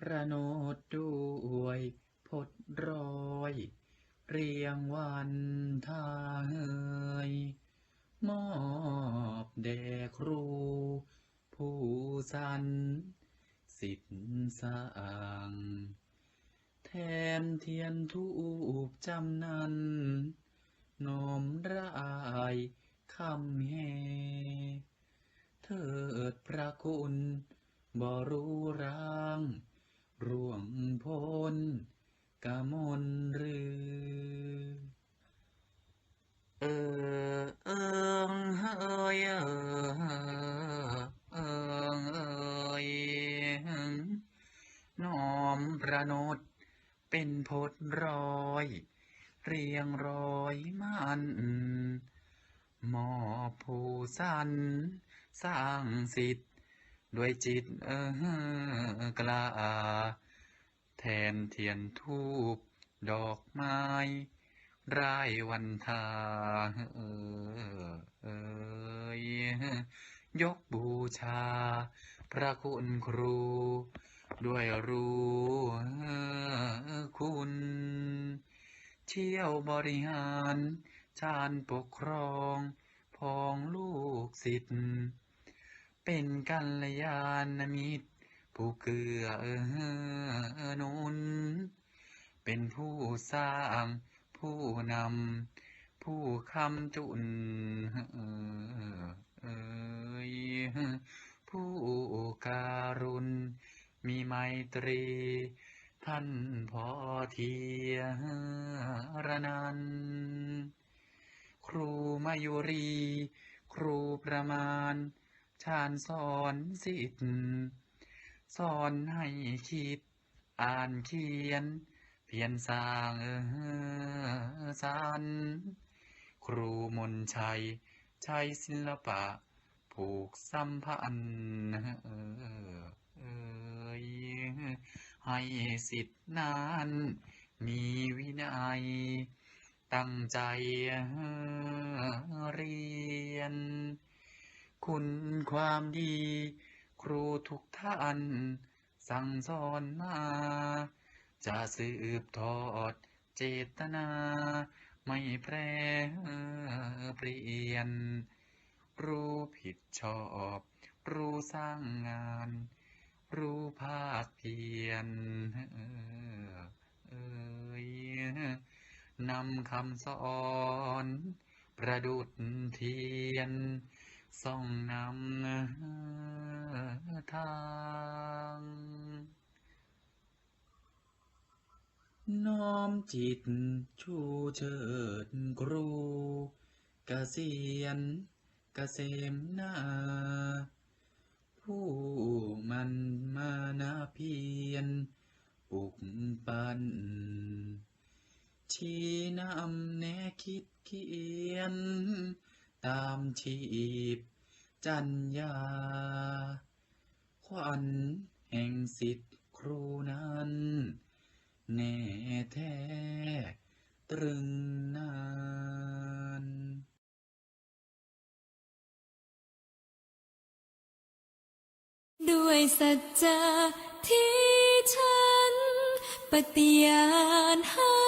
ประโนดด้วยพดรอย เรียงวันทาเฮยมอบแด่ครู ผู้สันสิทธิ์สร้างแทนเทียนทูบจำนันน้อมรายคำแห่เถิดพระคุณบรู้ราง ร่วงพ้นกมลหรือ เออเอิงเฮ้ยเออเอิงเอยน้อมประนดเป็นพดรอย เรียงรอยมันมอผู้สันสร้างสิทธิ์ ด้วยจิตเออกล้าแทนเทียนทูบดอกไม้รายวันทาเออเอยยกบูชา พระคุณครู ด้วยรู้คุณเชี่ยวบริหาร ชาญปกครองพองลูกศิษย์ เป็นกัลยาณมิตร ผู้เกือเออหนุน เป็นผู้สร้างผู้นำผู้คำจุนเอยผู้การุณ มีไมตรี ท่านพอเทียรนัน ครูมายุรี ครูประมาณ ชาญสอนสิทธิ์สอนให้คิด อ่านเขียน เพียรสร้างสรรครูมนชัย ใช้ศิลปะ ผูกสัมพันธ์ให้สิทธินั้นมีวินัย ตั้งใจเรียน คุณความดี ครูทุกท่าน สั่งสอนมา จะสืบทอดเจตนา ไม่แปรเปลี่ยน รู้ผิดชอบ รู้สร้างงาน รู้ภาคเพียรเออเอยนำคำสอน ประดุดเทียน ส่องนำทางน้อมจิตชูเชิดครูเกษียณเกษมนาผู้มันมานาเพียรปลุกปันชี้นำแนคิดเขียน ตามชีพ จัญญา ขวัญแห่งสิทธิ์ครูนั้น แน่แท้ ตรึงนานด้วยสัจจะที่ฉันปฏิญาณให้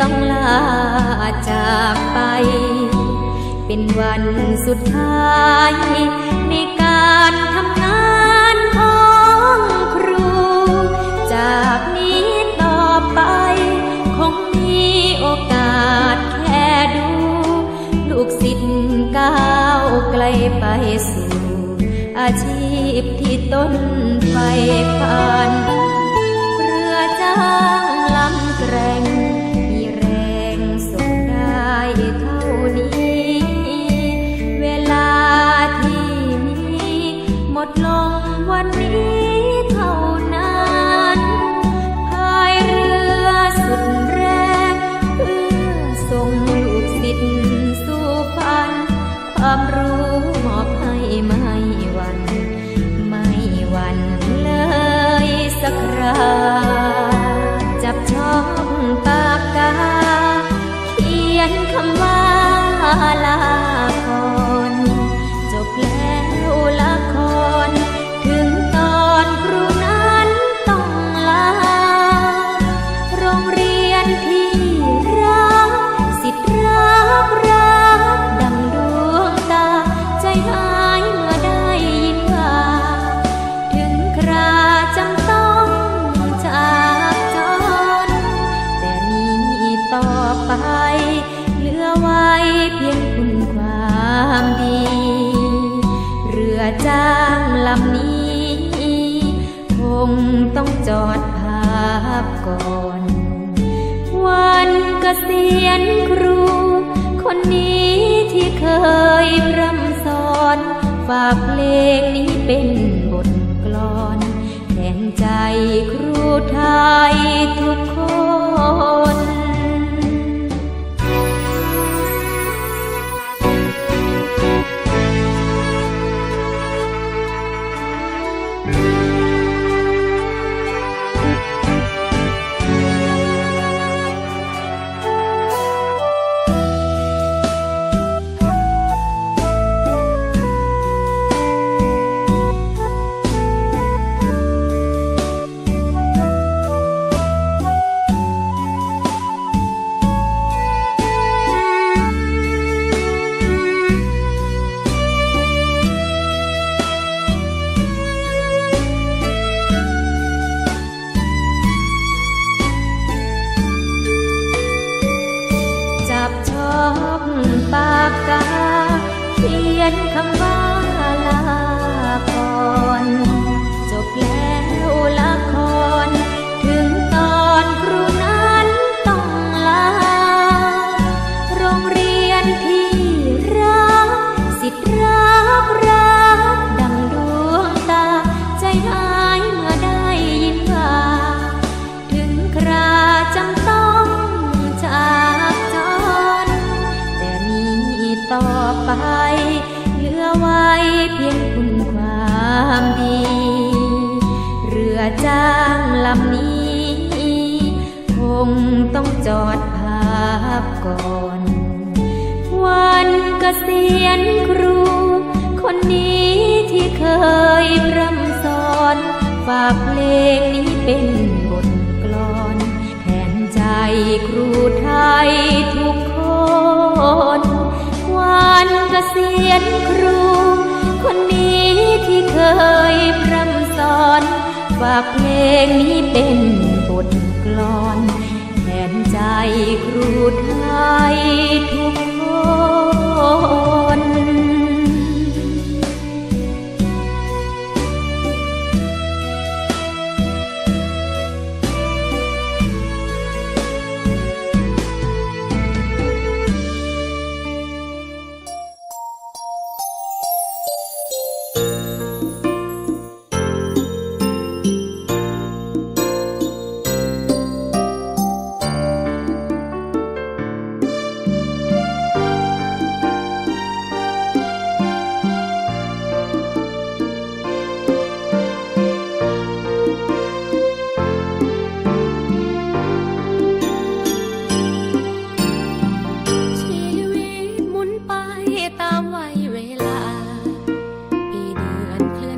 ต้องลาจากไป เป็นวันสุดท้ายในการทำงานของครู จากนี้ต่อไป คงมีโอกาสแค่ดู ลูกศิษย์ก้าวไกลไปสู่อาชีพที่ต้นไฟฝันเรือจ้างลำแกร่ง ดลงวันนี้เท่านั้นพายเรือสุดแรงเพื่อส่งลูกศิษย์สู่ฝันความรู้ จ้างลำนี้ คงต้องจอดพักก่อน วันเกษียณครู คนนี้ที่เคยพร่ำสอน ฝากเพลงนี้เป็นบทกลอนแทนใจครูไทยทุกคน เขี ความดี เรือจ้างลำนี้ คงต้องจอดพักก่อน วันกเกษียณครู คนนี้ที่เคยพร่ำสอน ฝากเพลงนี้เป็นบทกลอนแทนใจครูไทยทุกคน วันกเกษียณครูคน ยพร่ำสอนฝากเพลงนี้เป็นบทกลอน แทนใจครูไทยทุก เ